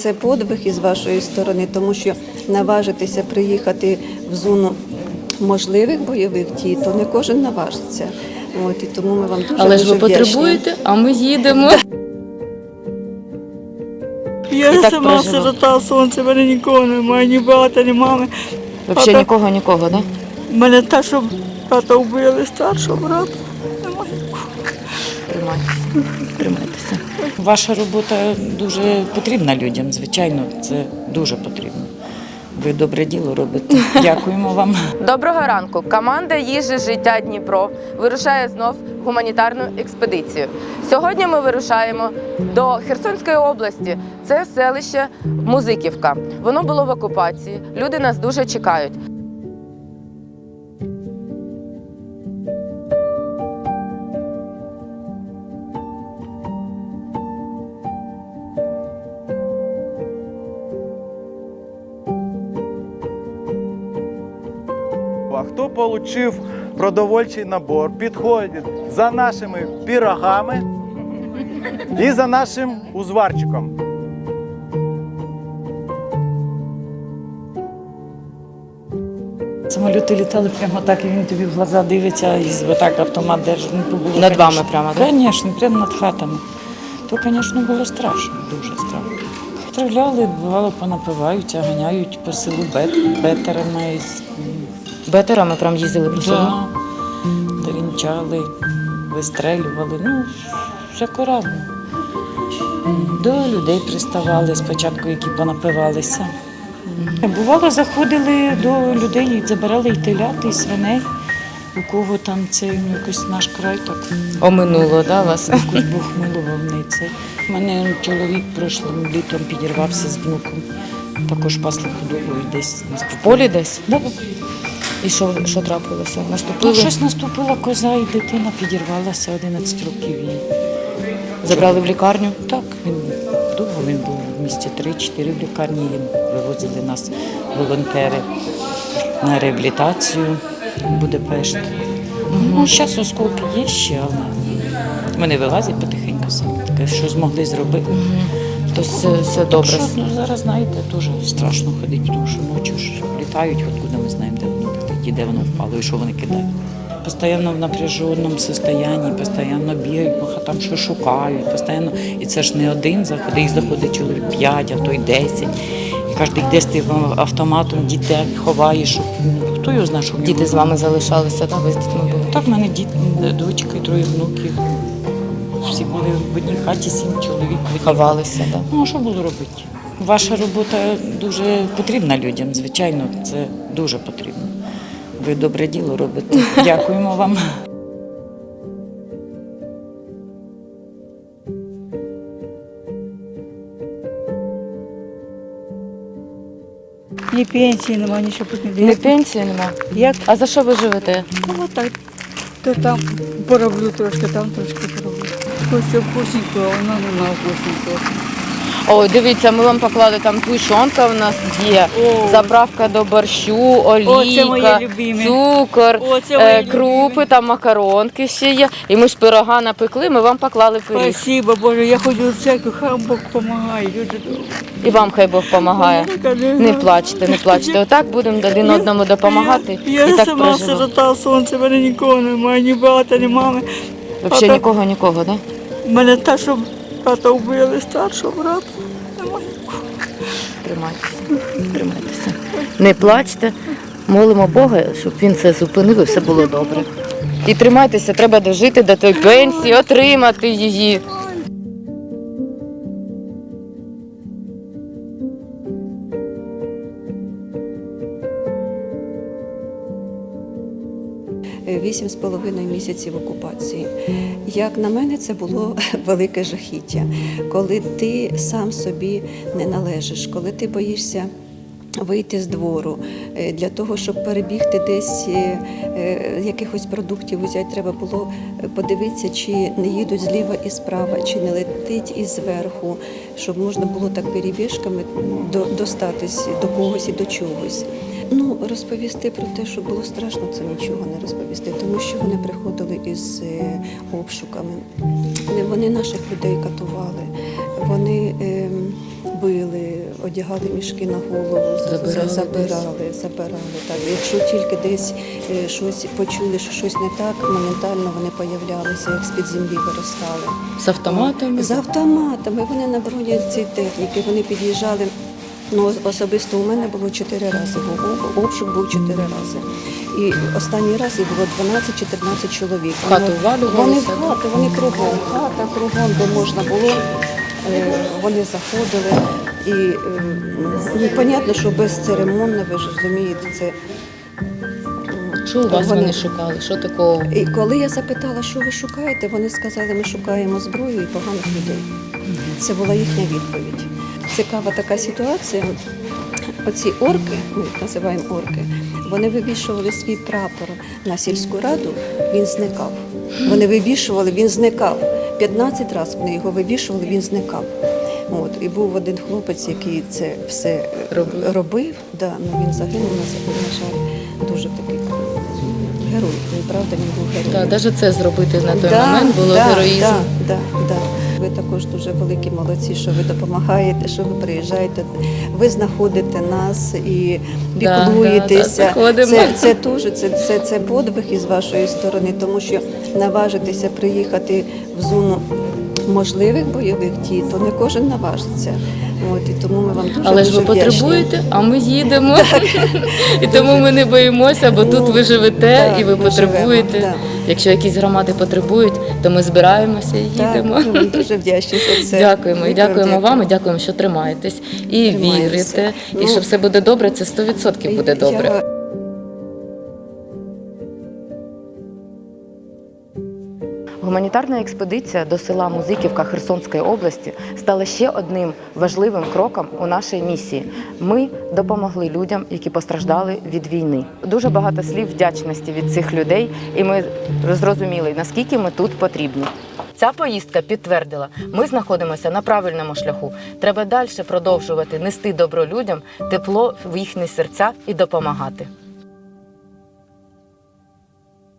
Це подвиг із вашої сторони, тому що наважитися приїхати в зону можливих бойових дій, то не кожен наважиться. От і тому ми вам дуже Але ж дуже ви вдячні. потребуєте, а ми їдемо. Я І так сама прожила. сирота, сонце, в мене нікого немає, ні брата, ні мами. Взагалі так- нікого, нікого, да? У мене те, що брата вбили, старшого брата. Немає. Тримайтеся. Тримайтеся. Ваша робота дуже потрібна людям, звичайно, це дуже потрібно. Ви добре діло робите. Дякуємо вам. Доброго ранку. Команда їжі життя Дніпро вирушає знов гуманітарну експедицію. Сьогодні ми вирушаємо до Херсонської області. Це селище Музиківка. Воно було в окупації. Люди нас дуже чекають. А хто отримав продовольчий набор, підходить за нашими пірогами і за нашим узварчиком. Самоліти літали прямо так, і він тобі в глаза дивиться, і отак автомат держить. Ну, було, Над вами прямо, так? Звісно, прямо над хатами. То, звісно, було страшно, дуже страшно. Стріляли, бувало, понапиваються, ганяють по селу бет, бетерами, Бетерами прям їздили по селу. трінчали, вистрелювали. Ну, всяко разно. До людей приставали спочатку, які понапивалися. Бувало, заходили до людей, забирали і телят, і свиней. У кого там це ну, якось наш край так Оминуло, да, вас? якось Бог милував не це. У мене чоловік прошлим літом підірвався з внуком. Також пасли худобу і десь В полі десь? Да, І що, що трапилося? Ну, щось наступила коза, і дитина підірвалася 11 років їй. Забрали в лікарню? Так, він довго він був в місті 3-4 в лікарні. Вивозили нас волонтери на реабілітацію в Будапешт. Ну, зараз осколки є ще, але вони вилазять потихеньку самі. Таке, що змогли зробити. То все, все добре. Ну, зараз, знаєте, дуже страшно ходити, тому що ночі ж літають, откуда ми знаємо, де воно летить, і де воно впало, і що вони кидають. Постоянно в напряженому состоянні, постійно бігають по хатам, що шукають, постійно. І це ж не один заходить, їх заходить чоловік 5, а то й 10. І кожен десь ти автоматом дітей ховає, щоб ну, хто його знає, що в Діти з вами залишалися, так? Ви з дітьми були? так, в мене діт, дочка і троє внуків. Всі були в одній хаті, сім чоловік. Ховалися, так? Ну, а що було робити? Ваша робота дуже потрібна людям, звичайно, це дуже потрібно. Ви добре діло робите. Дякуємо вам. Ні пенсії немає, нічого не Не пенсії нема. Як? А за що ви живете? Ну, отак. То там пороблю трошки, там трошки пороблю. Хочеться вкусненького, а воно немає вкусненького. Ой, дивіться, ми вам поклали там згущенка в нас є, О. заправка до борщу, олійка, моє любиме. цукор, О, це е, крупи, любиме. там макаронки ще є. І ми ж пирога напекли, ми вам поклали пиріг. Спасибо, Боже, я ходжу в церкву, хай Бог допомагає. Дуже добре. І вам хай Бог допомагає. Не плачте, не плачте. Отак будемо один одному допомагати Я, і я так сама проживемо. сирота, сонце, мене нікого немає, ні брата, ні мами. Взагалі нікого, нікого, да? У мене те, що брата вбили, старшого брата. Немає. Тримайтеся, тримайтеся. Не плачте, молимо Бога, щоб він це зупинив і все було добре. І тримайтеся, треба дожити до тої пенсії, отримати її. Вісім з половиною місяців окупації. Як на мене, це було велике жахіття, коли ти сам собі не належиш, коли ти боїшся. Вийти з двору Е, для того, щоб перебігти десь е, е, якихось продуктів взяти, треба було подивитися, чи не їдуть зліва і справа, чи не летить із зверху, щоб можна було так перебіжками до- достатись до когось і до чогось. Ну, розповісти про те, що було страшно, це нічого не розповісти, тому що вони приходили із е, обшуками. Вони наших людей катували, вони ем, били, одягали мішки на голову, Забирали забирали, забирали. Так. Якщо тільки десь е, щось почули, що щось не так, моментально вони появлялися, як з-під землі виростали. З автоматами. З автоматами. Вони на броні цієї техніки, вони під'їжджали. Ну, особисто у мене було чотири рази, був обшук був чотири рази. І останній раз їх було 12-14 чоловік. Хату ввалювалися, Вони в хату, вони кругом, хата кругом, де можна було. Е, Вони заходили. І е, ну, понятно, що безцеремонно, ви ж розумієте, це Що у вас Вони- вони шукали? Що такого? і коли я запитала, що ви шукаєте, вони сказали, ми шукаємо зброю і поганих людей. Це була їхня відповідь. Цікава така ситуація. Оці орки, ми їх називаємо орки, вони вивішували свій прапор на сільську раду, він зникав. Вони вивішували, він зникав. 15 разів вони його вивішували, він зникав. От, і був один хлопець, який це все е, Робив. робив да, ну, він загинув, на, на жаль, дуже такий герой. Він правда, він був героєм. Так, навіть це зробити на той Да, момент було да, героїзм. Да, да, да. Ви також дуже великі молодці, що ви допомагаєте, що ви приїжджаєте, ви знаходите нас і Да, піклуєтеся. да, да, це, це теж це, це, це подвиг із вашої сторони, тому що наважитися приїхати в зону можливих бойових дій, то не кожен наважиться. От, і тому ми вам дуже Але ж ви дуже вдячні. потребуєте, а ми їдемо. І тому ми не боїмося, бо тут ви живете і ви живемо, потребуєте. да. Якщо якісь громади потребують, то ми збираємося і Так, їдемо. ми дуже вдячні за це. Дякуємо і дякуємо вам вам, і дякуємо, що тримаєтесь і Тримаємося. вірите. І Ну, що все буде добре, це 100% буде добре. Я Гуманітарна експедиція до села Музиківка Херсонської області стала ще одним важливим кроком у нашій місії. Ми допомогли людям, які постраждали від війни. Дуже багато слів вдячності від цих людей, і ми зрозуміли, наскільки ми тут потрібні. Ця поїздка підтвердила, ми знаходимося на правильному шляху. Треба далі продовжувати нести добро людям, тепло в їхні серця і допомагати.